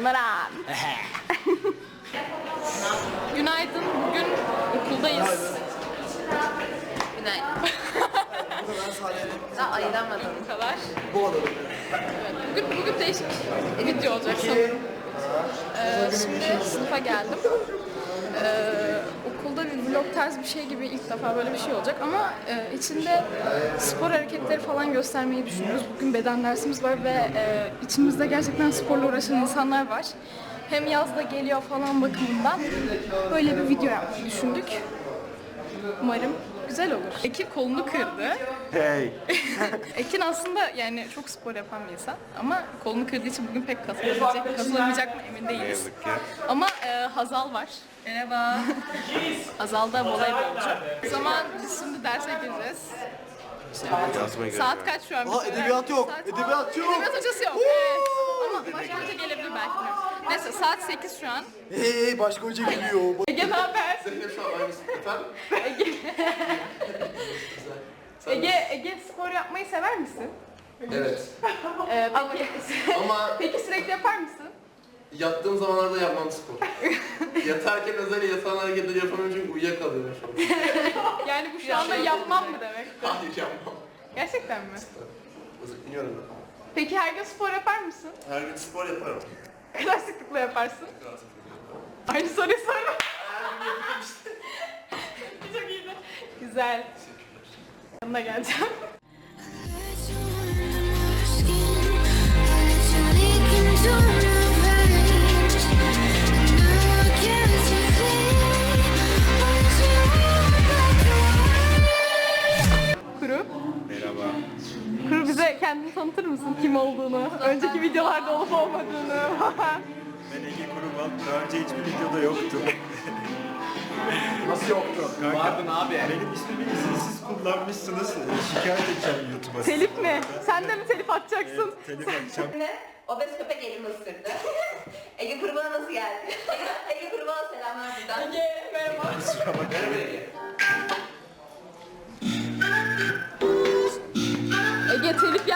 Oo Onaran. Günaydın. Bugün okuldayız. Günaydın. Daha ayıramadım bu kadar. bu. Evet, bugün, bugün değişik bir video olacak sanırım. Ee, şimdi sınıfa geldim. Ee, okulda bir vlog tarz bir şey gibi ilk defa böyle bir şey olacak ama e, içinde spor hareketleri falan göstermeyi düşünüyoruz. Bugün beden dersimiz var ve e, içimizde gerçekten sporla uğraşan insanlar var. Hem yaz da geliyor falan bakımından böyle bir video yapmayı düşündük. Umarım güzel olur. Ekin kolunu kırdı. Hey. Ekin aslında yani çok spor yapan bir insan ama kolunu kırdığı için bugün pek katılabilecek, katılamayacak mı emin değiliz. Ama e, Hazal var. Merhaba. Hazal da voleybolcu. O zaman biz şimdi derse gireceğiz. Yazmaya gerek Saat yok. kaç şu an? Aa, edebiyat yok, Saat- edebiyat yok. Edebiyat hocası yok. Evet. Ama başka hoca gelebilir belki. bilmiyorum. Neyse saat 8 şu an. Hey başka hoca geliyor. Ege ne haber? Ege, Ege spor yapmayı sever misin? Evet. Ee, peki, Ama peki sürekli yapar mısın? Yattığım zamanlarda yapmam spor. Yatarken özel yatağın hareketleri yapamıyorum çünkü uyuyakalıyorum şu an. Yani bu şu anda yapmam mı demek? Hayır yapmam. Gerçekten mi? Biliyorum ben. Peki her gün spor yapar mısın? Her gün spor yaparım. Kaç sıklıkla yaparsın? Aynı soruyu sorma. Çok iyiydi. Güzel. Yanına geleceğim. Kendini tanıtır mısın? Kim olduğunu, önceki videolarda olup olmadığını. Ben Ege Kuruman. Daha önce hiçbir videoda yoktum. Nasıl yoktu? Vardın abi. Benim ismimi izinsiz kullanmışsınız. Şikayet edeceğim YouTube'a. telif mi? Sen de mi telif atacaksın? Evet, telif atacağım. Ne? Obez köpek elimi ısırdı. Ege Kurban'a nasıl geldi? Ege Kurban'a selamlar buradan. Ege, merhaba. Kusura bakmayın.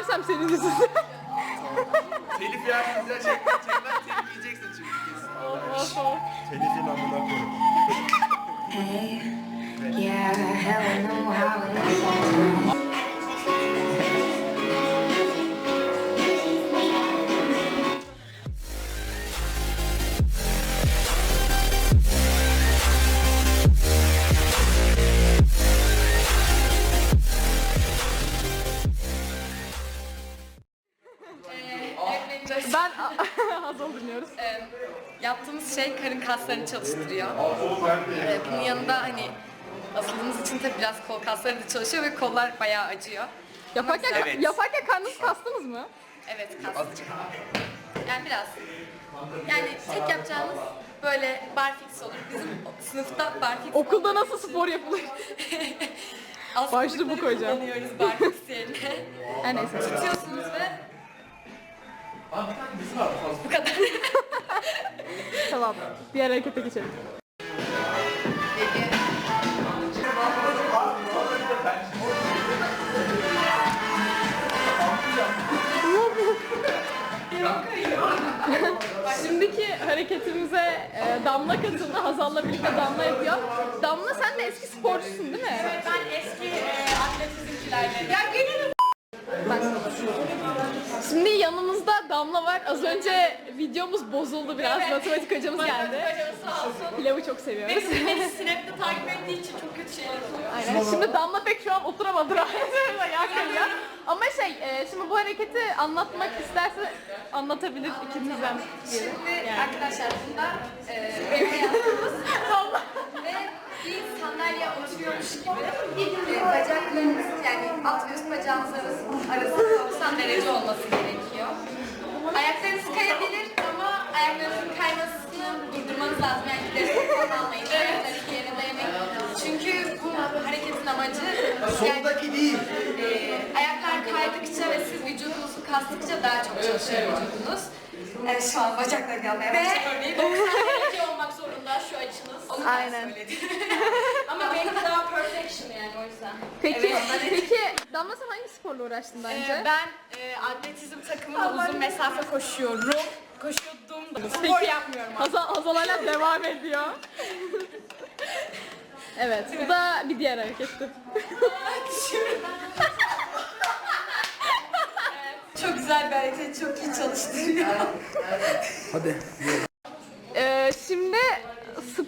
Yersem senin yüzünden. Telif yersin güzel çekmez kaslarını çalıştırıyor. Ee, bunun yanında hani asıldığımız için tabii biraz kol kasları da çalışıyor ve kollar bayağı acıyor. Yaparken, Evet. yaparken karnınızı kastınız mı? Evet kas. Yani biraz. Yani tek yapacağımız böyle barfix olur. Bizim sınıfta barfix Okulda nasıl spor yapılır? Alt Başlığı bu koyacağım. kullanıyoruz barfix yerine. Her neyse. Tutuyorsunuz ve bu kadar. Tamam. Diğer harekete geçelim. Şimdiki hareketimize e, Damla katıldı. Hazal'la birlikte Damla yapıyor. Damla sen de eski sporcusun değil mi? Evet ben eski e, atletizmcilerle. Ya gelin. Şimdi yanımızda Damla var. Az önce videomuz bozuldu biraz. Matematik hocamız geldi. Pilavı çok seviyoruz. Beni Snap'te takip ettiği için çok kötü şeyler oluyor. Aynen. Şimdi Damla pek şu an oturamadı rahat. Ayağa kayıyor. Ama şey, e, şimdi bu hareketi anlatmak isterse anlatabilir ikimizden. Şimdi arkadaşlar bunda e, benim yaptığımız bir sandalye oturuyormuş gibi e, bacaklarınız yani alt ve üst bacağınız arası- arasında 90 derece olması gerekiyor. Ayaklarınız kayabilir ama ayaklarınızın kaymasını durdurmanız lazım. Yani destek falan almayın. Ayakları iki yere dayamayın. Çünkü bu hareketin amacı yani, Soldaki değil. e, ayaklar kaydıkça ve siz vücudunuzu kastıkça daha çok çalışıyor vücudunuz. Evet şu an bacaklar gelmeye başlıyor. Ve 90 derece zorunda şu açınız. Onu ben Aynen. söyledim. Ama benimki daha perfection yani o yüzden. Peki, peki Damla sen hangi sporla uğraştın daha önce? Ee, ben e, atletizm takımında uzun mesafe koşuyorum. Koşuyordum da spor yapmıyorum. Hazal, Hazal hala devam ediyor. evet, bu da bir diğer hareketti. Çok güzel bir hareket, çok iyi çalıştırıyor. Hadi.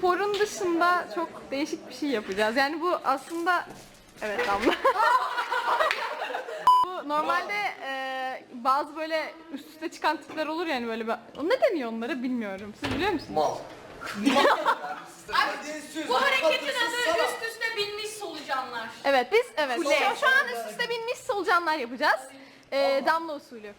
Sporun dışında çok değişik bir şey yapacağız. Yani bu aslında... Evet Damla. bu normalde e, bazı böyle üst üste çıkan tipler olur yani böyle. bir- O ne deniyor onlara bilmiyorum. Siz biliyor musunuz? Mal. Bu hareketin adı üst üste binmiş solucanlar. Evet biz evet. Şu, şu an üst üste binmiş solucanlar yapacağız. Ee, damla usulü.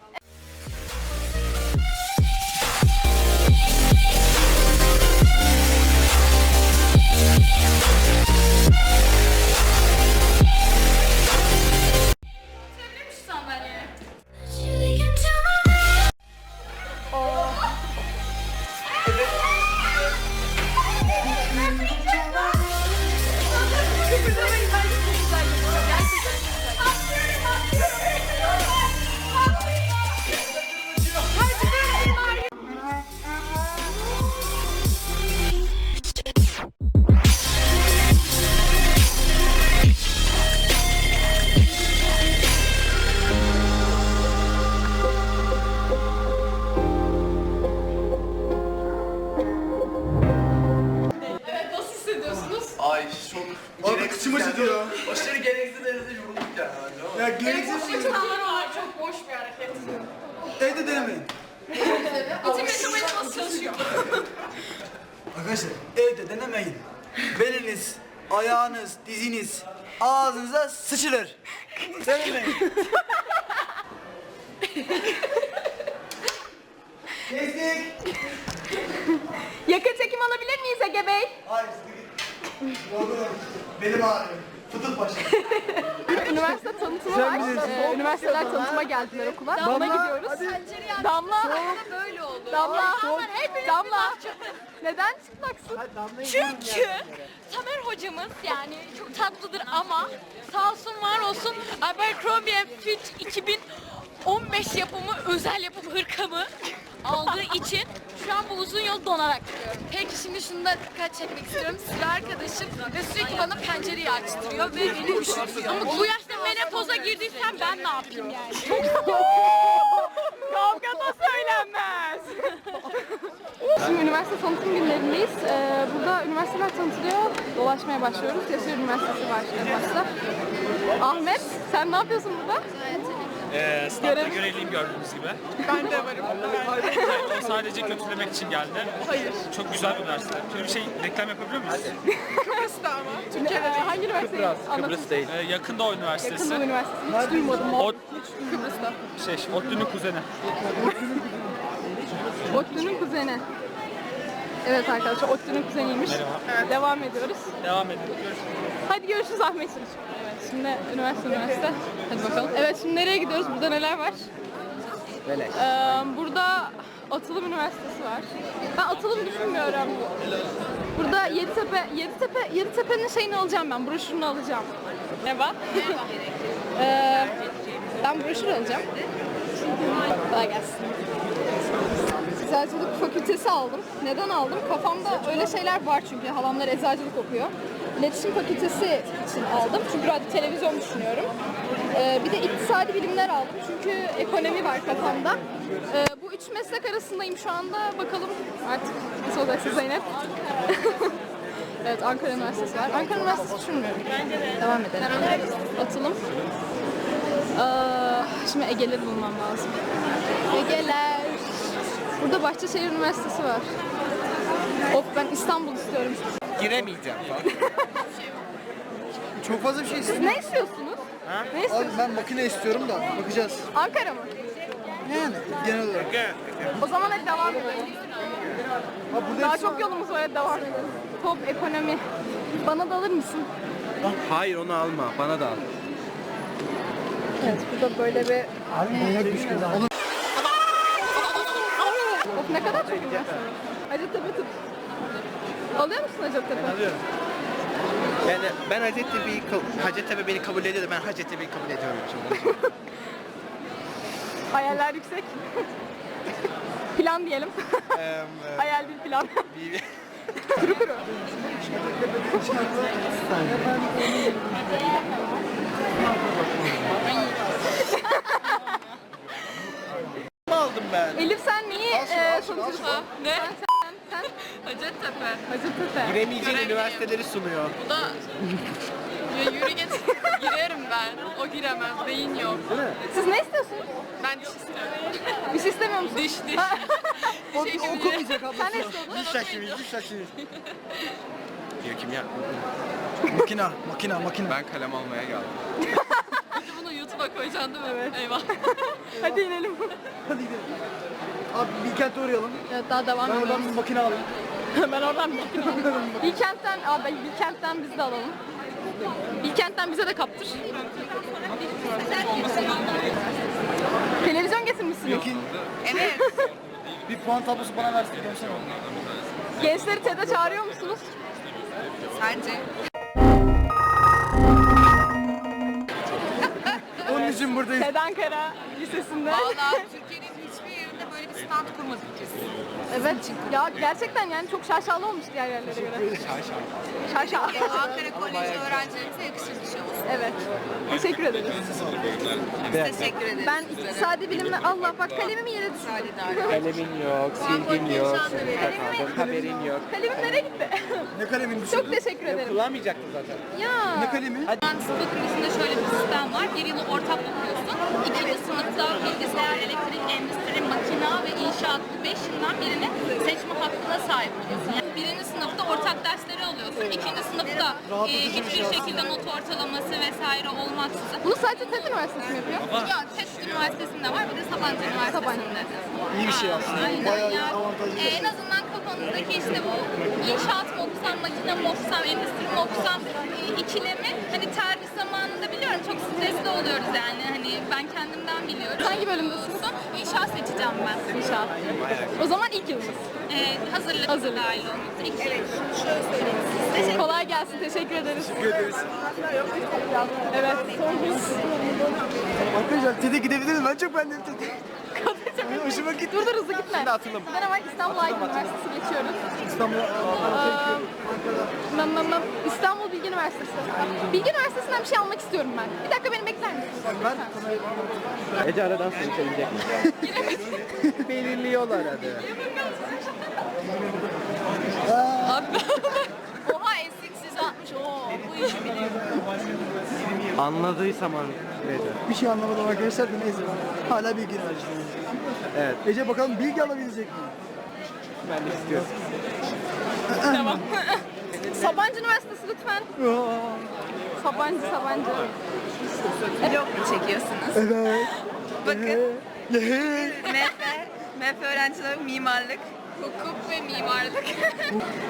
Acıtıyor. Aşırı gereksiz derecede yorulduk yani. bence ama. Ya gereksiz şey. İnsanlar var çok boş bir hareket. Evde denemeyin. Bütün metabolizması çalışıyor. Arkadaşlar evde denemeyin. Beliniz, ayağınız, diziniz ağzınıza sıçılır. Denemeyin. Kestik. Yakın çekim alabilir miyiz Ege Bey? Hayır sıkı git. Yorgunum. Ağrıyor. Fıtık başı. Üniversite tanıtımı var. Ee, üniversiteler tanıtıma geldiler okula. Damla gidiyoruz. Damla. böyle oldu. Damla. Damla. Neden çıplaksın? Çünkü Tamer hocamız yani çok tatlıdır ama sağ olsun var olsun Abercrombie Fitch 2015 yapımı özel yapım hırkamı aldığı için şu an bu uzun yol donarak gidiyorum. Peki şimdi şunu da dikkat çekmek istiyorum. Sıra arkadaşım ve sürekli bana pencereyi açtırıyor ve beni üşütüyor. Ama bu yaşta menopoza girdiysen ben ne yapayım yani? Kavga da söylenmez. Şimdi üniversite tanıtım günlerindeyiz. Ee, burada üniversiteler tanıtılıyor. Dolaşmaya başlıyoruz. Yaşar Üniversitesi var en başta. Ahmet, sen ne yapıyorsun burada? Ee, statta görevliyim gördüğünüz gibi. Ben de varım. O sadece kötülemek için geldi. Hayır. Çok güzel bir üniversite. Şöyle bir şey reklam yapabiliyor muyuz? Kıbrıs'ta ama. Türkiye'de değil. Hangi üniversiteyi anlatın? değil. Ee, Yakın Doğu Üniversitesi. Yakın Doğu Üniversitesi. Hiç duymadım. Ot, Kıbrıs'ta. şey, ODTÜ'nün kuzeni. ODTÜ'nün kuzeni. Evet arkadaşlar ODTÜ'nün kuzeniymiş. Merhaba. Devam ediyoruz. Devam. Görüşürüz. Hadi görüşürüz Ahmetciğim. Evet şimdi üniversite üniversite. Hadi bakalım. Evet şimdi nereye gidiyoruz? Burada neler var? Ee, burada Atılım Üniversitesi var. Ben Atılım düşünmüyorum. Burada Yeditepe, Yeditepe, Yeditepe'nin şeyini alacağım ben, broşürünü alacağım. Ne var? ee, ben broşür alacağım. Kolay gelsin. Eczacılık fakültesi aldım. Neden aldım? Kafamda öyle şeyler var çünkü halamlar eczacılık okuyor. iletişim fakültesi için aldım. Çünkü radyo televizyon düşünüyorum. Ee, bir de iktisadi bilimler aldım. Çünkü ekonomi var kafamda. Ee, bu üç meslek arasındayım şu anda. Bakalım artık nasıl olacaksa Zeynep. evet Ankara Üniversitesi var. Ankara Üniversitesi düşünmüyorum. Devam edelim. Atılım. Aa, şimdi Ege'leri bulmam lazım. Ege'ler. Burada Bahçeşehir Üniversitesi var. Of ben İstanbul istiyorum. Giremeyeceğim falan. Çok fazla bir şey Siz istiyorum. ne istiyorsunuz? Ne Abi istiyorsunuz? ben makine istiyorum da bakacağız. Ankara mı? Yani genel olarak. O zaman hadi devam edelim. Ha burada Daha hepsi çok yolumuz var hadi devam edelim. Top, ekonomi. Bana da alır mısın? Hayır onu alma. Bana da al. Evet burada böyle bir... Abi manyak bir şey. Ne kadar çok üniversite. Hacettepe tıp. Alıyor musun Hacettepe? alıyorum. Yani ben Hacettepe'yi, Hacettepe beni kabul ediyor da ben Hacettepe'yi kabul ediyorum şimdi. Hayaller yüksek. plan diyelim. Eee, Hayal değil plan. bir- kuru kuru. Ne aldım ben? Elif sen al çalışıyorsun? Ne? Sen, sen, sen Hacettepe. Hacettepe. Giremeyeceğin üniversiteleri sunuyor. Bu da ya yürü git. Girerim ben. O giremez. Beyin yok. Siz ne istiyorsunuz? Ben diş istiyorum. Bir şey istemiyor musun? Diş diş. Ha, O okumayacak ablası. Sen ne istiyordun? Diş hekimi, diş hekimi. Biyokimya. Makina, makina, makina. Ben kalem almaya geldim. Bunu YouTube'a koyacaksın değil mi? Evet. Eyvah. Hadi inelim. Hadi gidelim. Abi Bilkent'e uğrayalım. Evet daha devam Ben oradan bir makine alayım. ben oradan bir Bilkent'ten, abi Bilkent'ten biz de alalım. Bilkent'ten bize de kaptır. Televizyon getirmişsiniz. Bilkin. Evet. Bir puan tablosu bana versin. Gençleri TED'e çağırıyor musunuz? Sence? Onun için buradayız. TED Ankara Lisesi'nde. Vallahi Türkiye'nin stand kurmadık biz. Evet. Ya gerçekten yani çok şaşalı olmuş diğer yerlere göre. Şaşalı. Ankara Koleji öğrencilerimize yakışır bir şey olsun. Evet. Teşekkür ederiz. Teşekkür ederiz. Ben iktisadi bilimle Allah bak kalemimi yere düşürdüm. Kalemin yok, silgin yok, Kalemimi- haberin yok. Kalemim nereye gitti? Ne kalemin Çok teşekkür ederim. Kullanmayacaktın zaten. Ya. Ne kalemi? Mühendislik fakültesinde şöyle bir sistem var. Bir yılı ortak okuyorsun. İkinci sınıfta bilgisayar, elektrik, endüstri, makina ve inşaat bu beş yıldan birini seçme hakkına sahip oluyorsun. Yani birinci sınıfta ortak dersleri alıyorsun. İkinci sınıfta e, bir hiçbir şey şekilde not ortalaması vesaire olmaksızın. Bunu sadece TED Üniversitesi mi yapıyor? Ya TED Üniversitesi'nde var bir de Sabancı Üniversitesi'nde. İyi bir şey aslında. Aynen Bayağı ya. avantajlı. Ee, en azından kafanızdaki işte bu inşaat mı okusam, makine mi okusam, endüstri mi okusam e, ikilemi hani tercih zamanında biliyorum çok stresli oluyoruz yani hani ben kendimden biliyorum. Hangi bölümdesin? İnşaat seçeceğim ben. İnşaat. O zaman ilk yılımız. Ee, hazırlık, Hazırlık. dahil olmak üzere. İki evet. Kolay gelsin. Teşekkür ederiz. Teşekkür ederiz. Evet. Arkadaşlar TED'e gidebiliriz. Ben çok beğendim TED'i. Hoşuma gitti. Dur dur hızlı gitme. Şimdi atılım. Ben hemen İstanbul Aydın Üniversitesi geçiyoruz. İstanbul, nam, nam. İstanbul Bilgi Üniversitesi. Bilgi Üniversitesi'nden bir şey almak istiyorum ben. Bir dakika beni bekler misin? ben Ece aradan seni çevirecek mi? Belirliyorlar hadi. Oha ezik siz atmış. Oo, bu işi biliyorum. Anladıysam neydi? Bir şey anlamadım arkadaşlar da neyse. Hala bilgi üniversitesi. Evet. Ece bakalım bilgi alabilecek mi? Ben de istiyorum. Sabancı Üniversitesi lütfen. Sabancı, Sabancı. Vlog mu çekiyorsunuz? Evet. Bakın. Evet. MF, MF öğrencileri mimarlık. Hukuk ve mimarlık.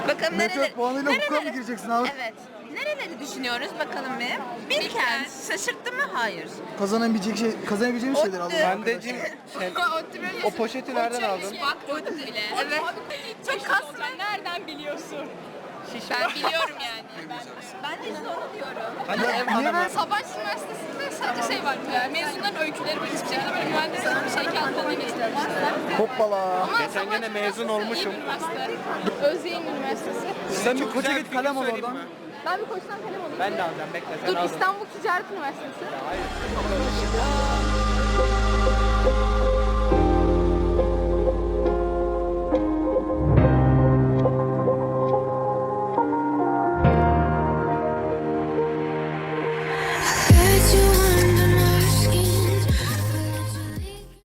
Bakalım Meteor nereleri... puanıyla hukuka mı gireceksin abi? Evet. Nereleri düşünüyoruz bakalım bir? Bilkent. Şaşırttı mı? Hayır. Kazanabilecek şey, kazanabileceğim şeyler aldım. Handeciğim sen o poşeti nereden aldın? Bakmadık bile. Evet. Çok kasma. Nereden biliyorsun? Ben biliyorum yani. Ben de işte onu diyorum. Hani ev hanımı. Sabancı Üniversitesi'nde sadece şey var. E, mezunların öyküleri var. Hiçbir şekilde böyle mühendis bir şey kağıt falan geçmemişler. Hoppala. Ama Geçen gene mezun olmuşum. Özyeğin Üniversitesi. Sen bir koca git kalem al oradan. Ben bir koçtan kalem alayım. Ben de alacağım bekle sen Dur. İstanbul Ticaret Üniversitesi.